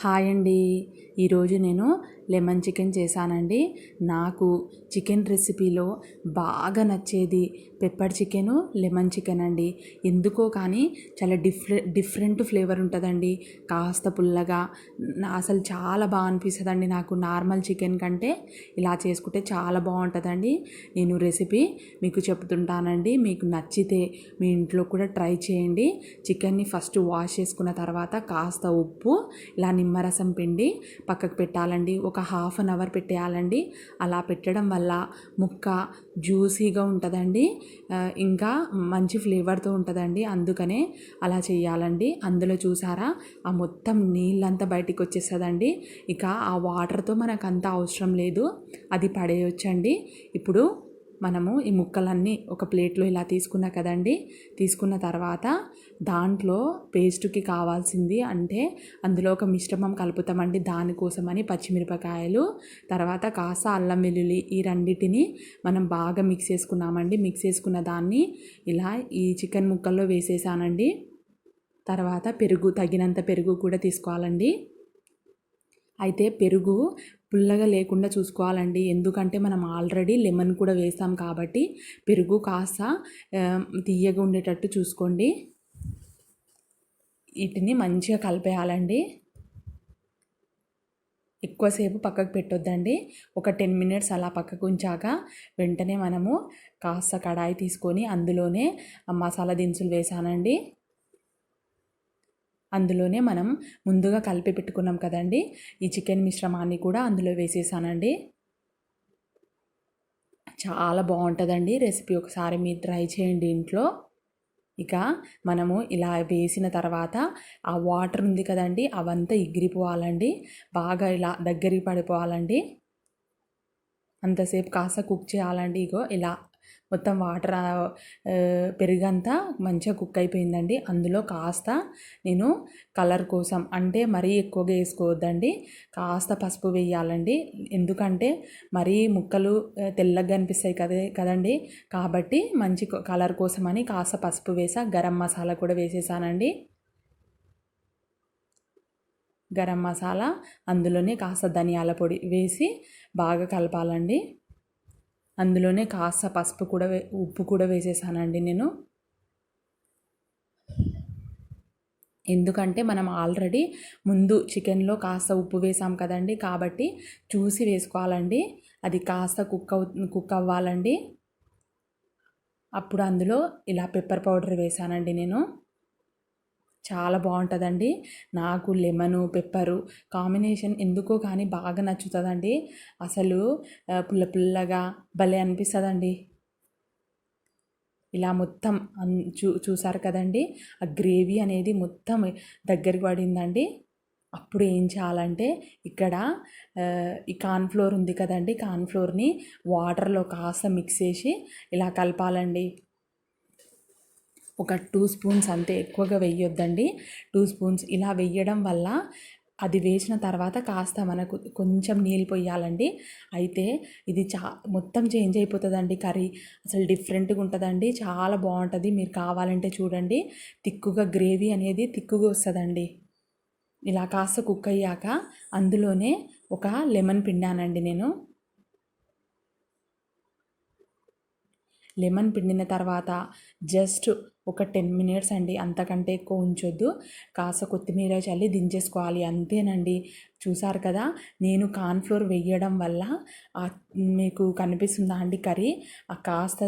Hi అండి. ఈరోజు నేను లెమన్ చికెన్ చేశానండి. నాకు చికెన్ రెసిపీలో బాగా నచ్చేది పెప్పర్ చికెను లెమన్ చికెన్ అండి. ఎందుకో కానీ చాలా డిఫరె డిఫరెంట్ ఫ్లేవర్ ఉంటుందండి. కాస్త పుల్లగా అసలు చాలా బాగా అనిపిస్తుందండి నాకు నార్మల్ చికెన్ కంటే. ఇలా చేసుకుంటే చాలా బాగుంటుందండి. నేను రెసిపీ మీకు చెప్తుంటానండి. మీకు నచ్చితే మీ ఇంట్లో కూడా ట్రై చేయండి. చికెన్ని ఫస్ట్ వాష్ చేసుకున్న తర్వాత కాస్త ఉప్పు ఇలా నిమ్మరసం పిండి పక్కకు పెట్టాలండి. ఒక ఒక హాఫ్ అన్ అవర్ పెట్టేయాలండి. అలా పెట్టడం వల్ల ముక్క జ్యూసీగా ఉంటుందండి. ఇంకా మంచి ఫ్లేవర్తో ఉంటుందండి. అందుకనే అలా చేయాలండి. అందులో చూసారా? ఆ మొత్తం నీళ్ళంతా బయటికి వచ్చేస్తుందండి. ఇక ఆ వాటర్తో మనకు అంత అవసరం లేదు. అది పడేయొచ్చండి. ఇప్పుడు మనము ఈ ముక్కలన్నీ ఒక ప్లేట్లో ఇలా తీసుకున్నా కదండి. తీసుకున్న తర్వాత దాంట్లో పేస్ట్కి కావాల్సింది అంటే అందులో ఒక మిశ్రమం కలుపుతామండి దానికోసమని పచ్చిమిరపకాయలు. తర్వాత కాస అల్లం వెల్లుల్లి ఈ రెండింటిని మనం బాగా మిక్స్ చేసుకున్నామండి. మిక్స్ చేసుకున్న దాన్ని ఇలా ఈ చికెన్ ముక్కల్లో వేసేసానండి. తర్వాత పెరుగు తగినంత పెరుగు కూడా తీసుకోవాలండి. అయితే పెరుగు పుల్లగా లేకుండా చూసుకోవాలండి. ఎందుకంటే మనం ఆల్రెడీ లెమన్ కూడా వేస్తాం కాబట్టి పెరుగు కాస్త తీయగా ఉండేటట్టు చూసుకోండి. వీటిని మంచిగా కలిపేయాలండి. ఎక్కువసేపు పక్కకు పెట్టొద్దండి. ఒక టెన్ మినిట్స్ అలా పక్కకు ఉంచాక వెంటనే మనము కాస్త కడాయి తీసుకొని అందులోనే మసాలా దినుసులు వేసానండి. అందులోనే మనం ముందుగా కలిపి పెట్టుకున్నాం కదండి. ఈ చికెన్ మిశ్రమాన్ని కూడా అందులో వేసేసానండి. చాలా బాగుంటుందండి రెసిపీ. ఒకసారి మీరు ట్రై చేయండి ఇంట్లో. ఇక మనము ఇలా వేసిన తర్వాత ఆ వాటర్ ఉంది కదండి అవంతా ఎగిరిపోవాలండి. బాగా ఇలా దగ్గరికి పడిపోవాలండి. అంతసేపు కాస్త కుక్ చేయాలండి. ఇగో ఇలా మొత్తం వాటర్ పెరిగంతా మంచిగా కుక్ అయిపోయిందండి. అందులో కాస్త నేను కలర్ కోసం అంటే మరీ ఎక్కువగా వేసుకోవద్దండి. కాస్త పసుపు వేయాలండి. ఎందుకంటే మరీ ముక్కలు తెల్లగా అనిపిస్తాయి కదే కదండి. కాబట్టి మంచి కలర్ కోసమని కాస్త పసుపు వేసా గరం మసాలా కూడా వేసేసానండి. గరం మసాలా అందులోనే కాస్త ధనియాల పొడి వేసి బాగా కలపాలండి. అందులోనే కాస్త పసుపు కూడా ఉప్పు కూడా వేసేసానండి నేను. ఎందుకంటే మనం ఆల్రెడీ ముందు చికెన్లో కాస్త ఉప్పు వేసాం కదండి కాబట్టి చూసి వేసుకోవాలండి. అది కాస్త కుక్ అవు కుక్ అవ్వాలండి. అప్పుడు అందులో ఇలా పెప్పర్ పౌడర్ వేసానండి నేను. చాలా బాగుంటుందండి. నాకు లెమను పెప్పరు కాంబినేషన్ ఎందుకో కానీ బాగా నచ్చుతుందండి. అసలు పుల్ల పుల్లగా భలే అనిపిస్తుందండి. ఇలా మొత్తం చూ చూసారు కదండి? ఆ గ్రేవీ అనేది మొత్తం దగ్గరికి పడిందండి. అప్పుడు ఏం చేయాలంటే ఇక్కడ ఈ కార్న్ఫ్లోర్ ఉంది కదండి కార్న్ఫ్లోర్ని వాటర్లో కాస్త మిక్స్ చేసి ఇలా కలపాలండి. ఒక టూ స్పూన్స్ అంతే ఎక్కువగా వేయొద్దండి. టూ స్పూన్స్ ఇలా వేయడం వల్ల అది వేసిన తర్వాత కాస్త మనకు కొంచెం నీళ్ళు పోయాలండి. అయితే ఇది చా మొత్తం చేంజ్ అయిపోతుందండి కర్రీ. అసలు డిఫరెంట్గా ఉంటుందండి. చాలా బాగుంటుంది. మీరు కావాలంటే చూడండి. తిక్కుగా గ్రేవీ అనేది తిక్కుగా వస్తుందండి. ఇలా కాస్త కుక్ అయ్యాక అందులోనే ఒక లెమన్ పిండానండి నేను. లెమన్ పిండిన తర్వాత జస్ట్ ఒక టెన్ మినిట్స్ అండి అంతకంటే ఎక్కువ ఉంచొద్దు. కాస్త కొత్తిమీర చల్లి దించేసుకోవాలి అంతేనండి. చూసారు కదా నేను కార్న్ఫ్లోర్ వేయడం వల్ల మీకు కనిపిస్తుందా అండి కర్రీ? ఆ కాస్త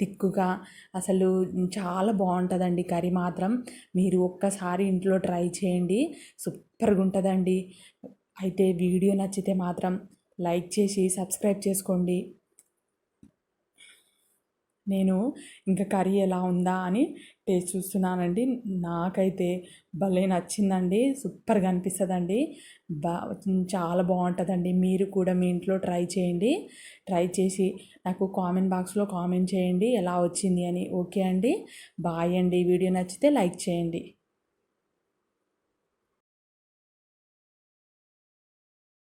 తిక్కుగా అసలు చాలా బాగుంటుందండి కర్రీ మాత్రం. మీరు ఒక్కసారి ఇంట్లో ట్రై చేయండి సూపర్గా ఉంటుందండి. అయితే వీడియో నచ్చితే మాత్రం లైక్ చేసి సబ్స్క్రైబ్ చేసుకోండి. నేను ఇంకా కర్రీ ఎలా ఉందా అని టేస్ట్ చూస్తున్నానండి. నాకైతే భలే నచ్చిందండి. సూపర్గా అనిపిస్తుందండి. బా చాలా బాగుంటుందండి. మీరు కూడా మీ ఇంట్లో ట్రై చేయండి. ట్రై చేసి నాకు కామెంట్ బాక్స్లో కామెంట్ చేయండి. ఎలా వచ్చింది అని. ఓకే అండి. బాయ్ అండి. వీడియో నచ్చితే లైక్ చేయండి.